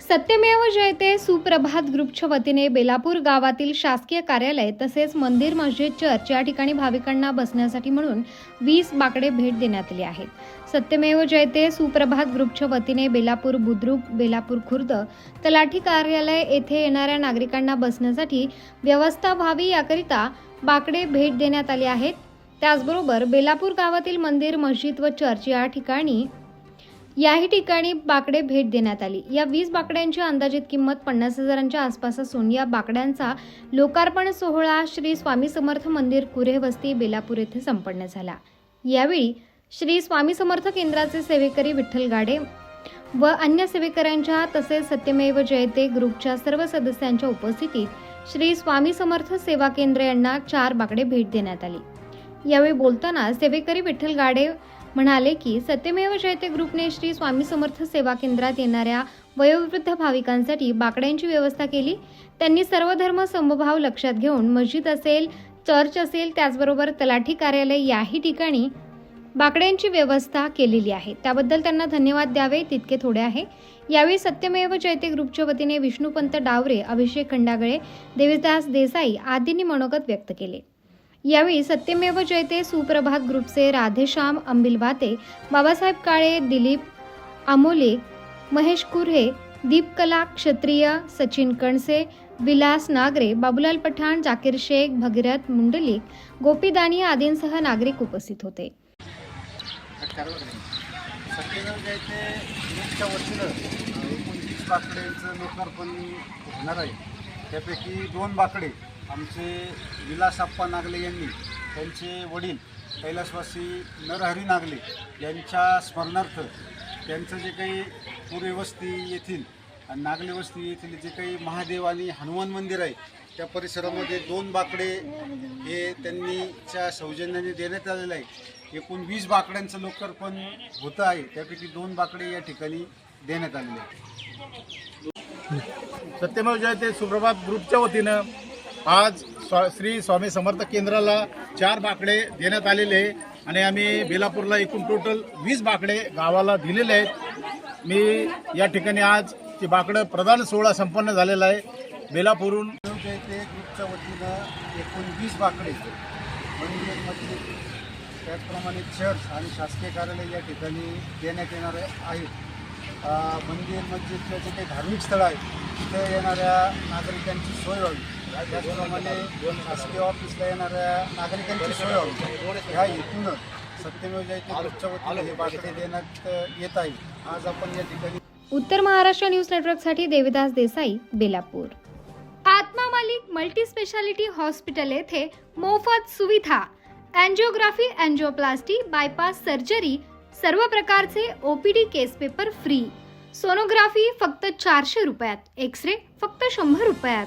सत्यमेव जयते सुप्रभात ग्रुपच्या वतीने बेलापूर गावातील शासकीय कार्यालय तसेच मंदिर मस्जिद चर्च या ठिकाणी भाविकांना बसण्यासाठी म्हणून वीस बाकडे भेट देण्यात आली आहेत. सत्यमेव जयते सुप्रभात ग्रुपच्या वतीने बेलापूर बुद्रुक बेलापूर खुर्द तलाठी कार्यालय येथे येणाऱ्या नागरिकांना बसण्यासाठी व्यवस्था व्हावी याकरिता बाकडे भेट देण्यात आली आहेत. त्याचबरोबर बेलापूर गावातील मंदिर मस्जिद व चर्च या ठिकाणी याही ठिकाणी बाकडे भेट देण्यात आली. या वीस बाकड्यांची अंदाजित किंमत पन्नास हजारांच्या आसपास असून या बाकड्यांचा लोकार्पण सोहळा श्री स्वामी समर्थ मंदिर कुरे वस्ती बेलापूर येथे संपन्न झाला. यावेळी श्री स्वामी समर्थ केंद्राचे सेवेकरी विठ्ठल गाडे व अन्य सेवेकऱ्यांच्या तसेच सत्यमेव जयते ग्रुपच्या सर्व सदस्यांच्या उपस्थितीत श्री स्वामी समर्थ सेवा केंद्र यांना चार बाकडे भेट देण्यात आली. यावेळी बोलताना सेवेकरी विठ्ठल गाडे म्हणाले की सत्यमेव जयते ग्रुपने श्री स्वामी समर्थ सेवा केंद्रात येणाऱ्या वयोवृद्ध भाविकांसाठी बाकड्यांची व्यवस्था केली. त्यांनी सर्व धर्म समभाव लक्षात घेऊन मस्जिद असेल चर्च असेल त्याचबरोबर तलाठी कार्यालय याही ठिकाणी बाकड्यांची व्यवस्था केलेली आहे. त्याबद्दल त्यांना धन्यवाद द्यावे तितके थोडे आहे. यावेळी सत्यमेव जयते ग्रुपच्या वतीने विष्णुपंत डावरे अभिषेक खंडागळे देवीदास देसाई आदींनी मनोगत व्यक्त केले. यावेळी सत्यमेव जयते सुप्रभात ग्रुपचे राधेश्याम अंबिलवाते बाबासाहेब काळे दिलीप आमोले महेश कुर्हे दीपकला क्षत्रिय सचिन कणसे विलास नागरे बाबूलाल पठाण जाकीर शेख भगीरथ मुंडलिक गोपीदानी आदींसह नागरिक उपस्थित होते. त्यापैकी दोन बाकडे आमचे विलासप्पा नागले यांनी त्यांचे वडील कैलासवासी नरहरी नागले यांच्या स्मरणार्थ त्यांचं जे काही पूर्वे वस्ती येथील आणि नागले वस्ती येथील जे काही महादेव आणि हनुमान मंदिर आहे त्या परिसरामध्ये दोन बाकडे हे त्यांनीच्या सौजन्याने देण्यात आलेलं आहे. एकूण वीस बाकड्यांचं लोकार्पण होतं आहे त्यापैकी दोन बाकडे या ठिकाणी देण्यात आलेले आहेत. सत्यमेव जयते सुप्रभात ग्रुपच्या वतीनं आज स्वा श्री स्वामी समर्थ केंद्राला चार बाकडे देण्यात आलेले आणि आम्ही बेलापूरला एकूण टोटल वीस बाकडे गावाला दिलेले आहेत. मी या ठिकाणी आज ते बाकडं प्रदान सोहळा संपन्न झालेला आहे. बेलापूरहून ग्रुपच्या वतीनं एकूण वीस बाकडे म्हणजे मंदिर त्याचप्रमाणे चर्च आणि शासकीय कार्यालय या ठिकाणी देण्यात येणार आहेत. मंदिर म्हणजे मस्जिदच्या जे काही धार्मिक स्थळं आहेत तिथे येणाऱ्या नागरिकांची सोय व्हावी. त्याचप्रमाणे शासकीय ऑफिसला येणाऱ्या नागरिकांची सोय व्हावी ह्या हेतूनच सत्यमेव जयते ग्रुपच्या हे बातमी देण्यात येत आहे. आज आपण या ठिकाणी उत्तर महाराष्ट्र न्यूज नेटवर्कसाठी Devidas Desai Belapur. Atma Malik multi speciality hospital येथे मोफत सुविधा अँजिओग्राफी अँजिओप्लास्टी बायपास सर्जरी सर्व प्रकारचे OPD case paper free sonography फक्त चारशे रुपयात एक्स रे फक्त शंभर रुपयात.